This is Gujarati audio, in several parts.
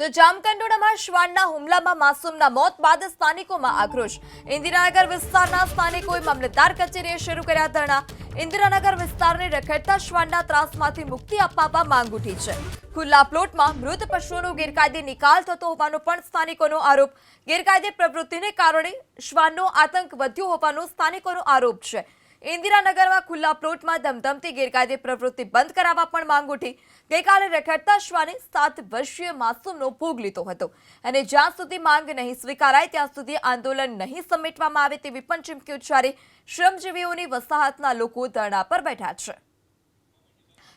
તો જામકંડોળામાં શ્વાનના હુમલામાં માસૂમના મોત બાદ સ્થાનિકોમાં આક્રોશ. ઇન્દિરાનગર વિસ્તારના સ્થાનિકોએ મામલતદાર કચેરીએ શરૂ કર્યા ધરણા. ઇન્દિરાનગર વિસ્તારને રખડતા શ્વાનના ત્રાસમાંથી મુક્તિ અપાવવા માંગ ઉઠી છે. ખુલ્લા પ્લોટમાં મૃત પશુઓનો ગેરકાયદે નિકાલ થતો હોવાનો પણ સ્થાનિકોનો આરોપ. ગેરકાયદે પ્રવૃત્તિને કારણે શ્વાનનો આતંક વધ્યો હોવાનો સ્થાનિકોનો આરોપ છે. ઇન્દિરાનગરમાં ખુલ્લા પ્લોટમાં ધમધમતી ગેરકાયદે પ્રવૃત્તિ બંધ કરાવવા પણ માંગ ઉઠી. ગઈકાલે રખડતા શ્વાને સાત વર્ષીય માસૂમનો ભોગ લીધો હતો. અને જ્યાં સુધી માંગ નહીં સ્વીકારાય, ત્યાં સુધી આંદોલન નહીં સમેટવામાં આવે તેવી પણ ચીમકી ઉચ્ચારી શ્રમજીવીઓની વસાહતના લોકો ધરણા પર બેઠા છે.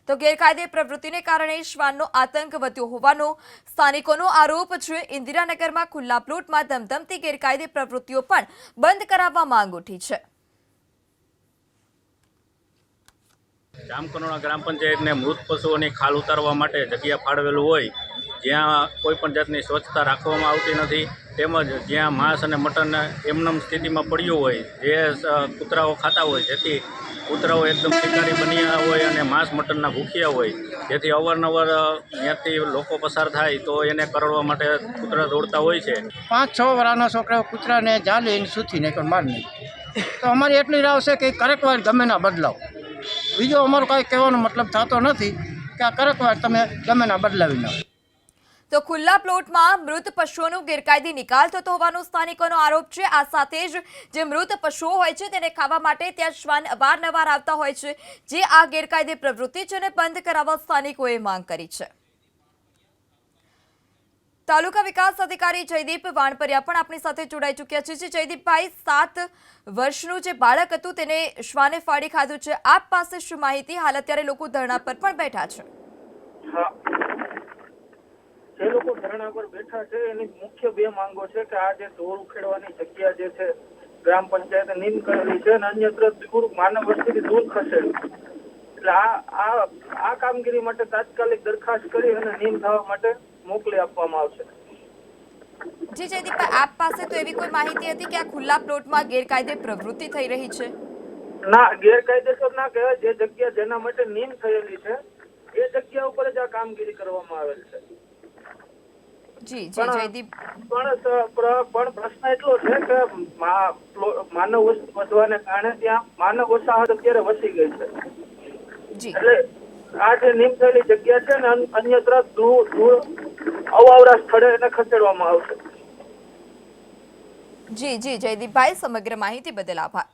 તો ગેરકાયદે પ્રવૃત્તિને કારણે શ્વાનનો આતંક વધ્યો હોવાનો સ્થાનિકોનો આરોપ છે. ઇન્દિરાનગરમાં ખુલ્લા પ્લોટમાં ધમધમતી ગેરકાયદે પ્રવૃત્તિઓ પણ બંધ કરાવવા માંગ ઉઠી છે. જામકંડોળા ગ્રામ પંચાયતને મૃત પશુઓની ખાલ ઉતારવા માટે જગ્યા ફાળવેલું હોય, જ્યાં કોઈપણ જાતની સ્વચ્છતા રાખવામાં આવતી નથી, તેમજ જ્યાં માંસ અને મટન એમનેમ સ્થિતિમાં પડ્યું હોય, જે કૂતરાઓ ખાતા હોય, જેથી કૂતરાઓ એકદમ શિકારી બન્યા હોય અને માંસ મટનના ભૂખ્યા હોય, જેથી અવારનવાર ત્યાંથી લોકો પસાર થાય, તો એને કરડવા માટે કૂતરા દોડતા હોય છે. પાંચ, છ વર્ષના છોકરાઓ કૂતરાને જાલે સૂથીને માર તો અમારી એટલી રાવ છે કે કરેક વાર ગમે ના બદલાવ. બીજો અમારો કાંઈ કહેવાનો મતલબ થતો નથી કે આ કરક વાર તમે ગમે ના બદલાવી નાખો તો ખુલ્લા પ્લોટમાં મૃત પશુઓનો ગેરકાયદે નિકાલ થતો હોવાનો સ્થાનિકોનો આરોપ છે. આ સાથે જ જે મૃત પશુઓ હોય છે તેને ખાવા માટે ત્યાં શ્વાન અવારનવાર આવતા હોય છે. જે આ ગેરકાયદે પ્રવૃત્તિ છે અને બંધ કરાવવા સ્થાનિકોએ માંગ કરી છે. તાલુકા વિકાસ અધિકારી જયદીપ વાણપરિયા પણ આપણી સાથે જોડાઈ ચૂક્યા છે. જયદીપભાઈ, સાત વર્ષનું જે બાળક હતું તેને શ્વાને ફાડી ખાધું છે. આપ પાસે શું માહિતી? હાલ અત્યારે લોકો ધરણા પર પણ બેઠા છે. જે લોકો ધરણા પર બેઠા છે, એની મુખ્ય બે માંગો છે કે આ જે ઢોર ઉખેડવાની જગ્યા જે છે, ગ્રામ પંચાયતે નીમ કરેલી છે અને અન્યત્ર દૂર માનવ વસ્તીથી દૂર ખસે. એટલે આ આ કામગીરી માટે તાત્કાલિક દરખાસ્ત કરી અને નીમ થવા માટે મોકલી આપવામાં આવશે. જી જયદીપ આપ પાસે તો એવી કોઈ માહિતી હતી કે આ ખુલ્લા પ્લોટમાં ગેરકાયદે પ્રવૃત્તિ થઈ રહી છે? ના ગેરકાયદેસર ના કહેવાય જે જગ્યા જેના માટે નીમ થયેલી છે એ જગ્યા ઉપર જ આ કામગીરી કરવામાં આવેલ છે. જી જી જયદીપ. પણ પણ પ્રશ્ન એટલો છે કે માનવ વધવાને કારણે ત્યાં માનવ વસાહત અત્યારે વસી ગઈ છે. જી. એટલે આ જે નીમ થયેલી જગ્યા છે ને અન્યત્ર દૂર દૂર અવાવરા સ્થળે એને ખસેડવામાં આવશે. જી જી, જયદીપભાઈ, સમગ્ર માહિતી બદલ આભાર.